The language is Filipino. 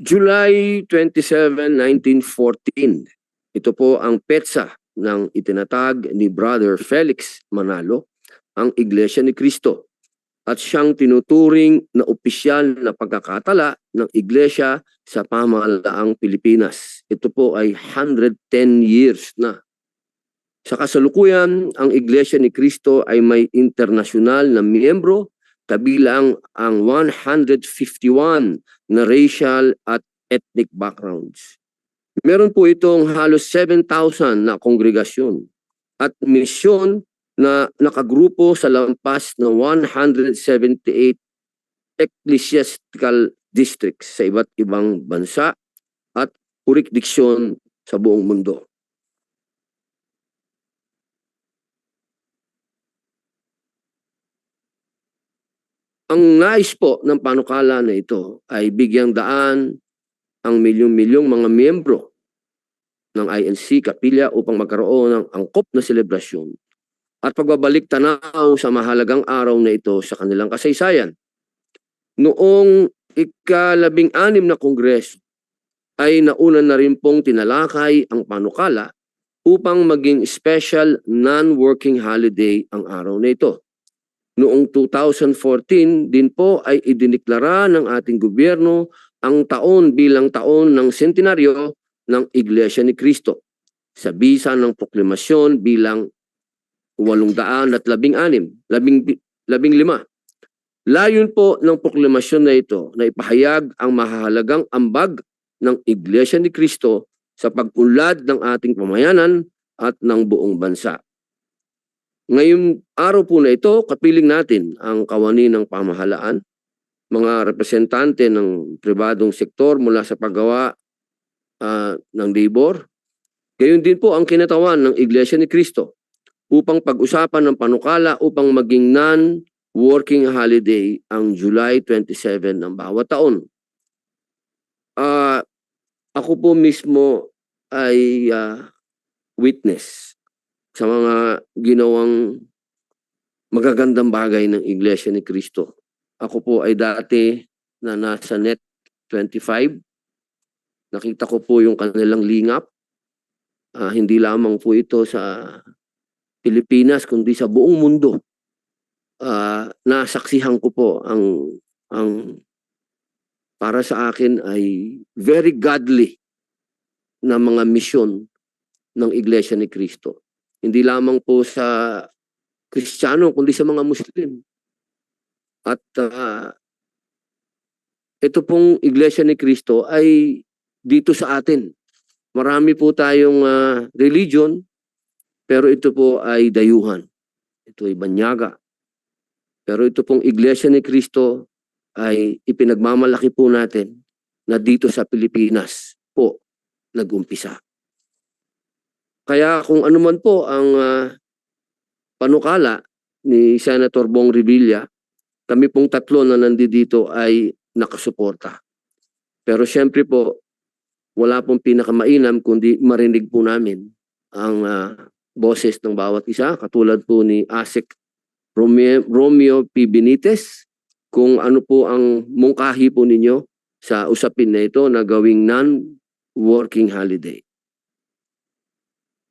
July 27, 1914. Ito po ang petsa ng itinatag ni Brother Felix Manalo, ang Iglesia ni Cristo. At siyang tinuturing na opisyal na pagkakatala ng Iglesia sa pamahalaang Pilipinas. Ito po ay 110 years na. Sa kasalukuyan, ang Iglesia ni Cristo ay may internasyonal na miyembro kabilang ang 151 na racial at ethnic backgrounds. Meron po itong halos 7,000 na kongregasyon at misyon na nakagrupo sa lampas na 178 ecclesiastical districts sa iba't ibang bansa at jurisdiksyon sa buong mundo. Ang nais po ng panukala na ito ay bigyang daan ang milyong-milyong mga miyembro ng INC Kapilya upang magkaroon ng angkop na selebrasyon at pagbabalik tanaw sa mahalagang araw na ito sa kanilang kasaysayan. Noong ikalabing anim na kongreso ay nauna na rin pong tinalakay ang panukala upang maging special non-working holiday ang araw na ito. Noong 2014 din po ay idiniklara ng ating gobyerno ang taon bilang taon ng sentenaryo ng Iglesia ni Cristo sa bisa ng proklamasyon bilang 816, labing, labing lima. Layon po ng proklamasyon na ito na ipahayag ang mahalagang ambag ng Iglesia ni Cristo sa pag-unlad ng ating pamayanan at ng buong bansa. Ngayong araw po na ito, kapiling natin ang kawani ng pamahalaan, mga representante ng pribadong sektor mula sa paggawa ah, ng labor. Gayon din po ang kinatawan ng Iglesia ni Cristo upang pag-usapan ng panukala upang maging non-working holiday ang July 27 ng bawat taon. Ah, ako po mismo ay ah, witness sa mga ginawang magagandang bagay ng Iglesia ni Cristo. Ako po ay dati na nasa net 25. Nakita ko po yung kanilang lingap. Ah, hindi lamang po ito sa Pilipinas kundi sa buong mundo. Ah, nasaksihan ko po ang ang para sa akin ay very godly na mga misyon ng Iglesia ni Cristo. Hindi lamang po sa Kristiyano kundi sa mga Muslim. At ah, ito pong Iglesia ni Cristo ay dito sa atin. Marami po tayong ah, religion pero ito po ay dayuhan. Ito ay banyaga. Pero ito pong Iglesia ni Cristo ay ipinagmamalaki po natin na dito sa Pilipinas po nag-umpisa. Kaya kung ano man po ang ah, panukala ni Senator Bong Revilla, kami pong tatlo na nandito ay nakasuporta. Pero siyempre po, wala pong pinakamainam kundi marinig po namin ang ah, boses ng bawat isa, katulad po ni ASEC Romeo, Romeo P. Benitez, kung ano po ang mungkahi po ninyo sa usapin na ito na gawing non-working holiday.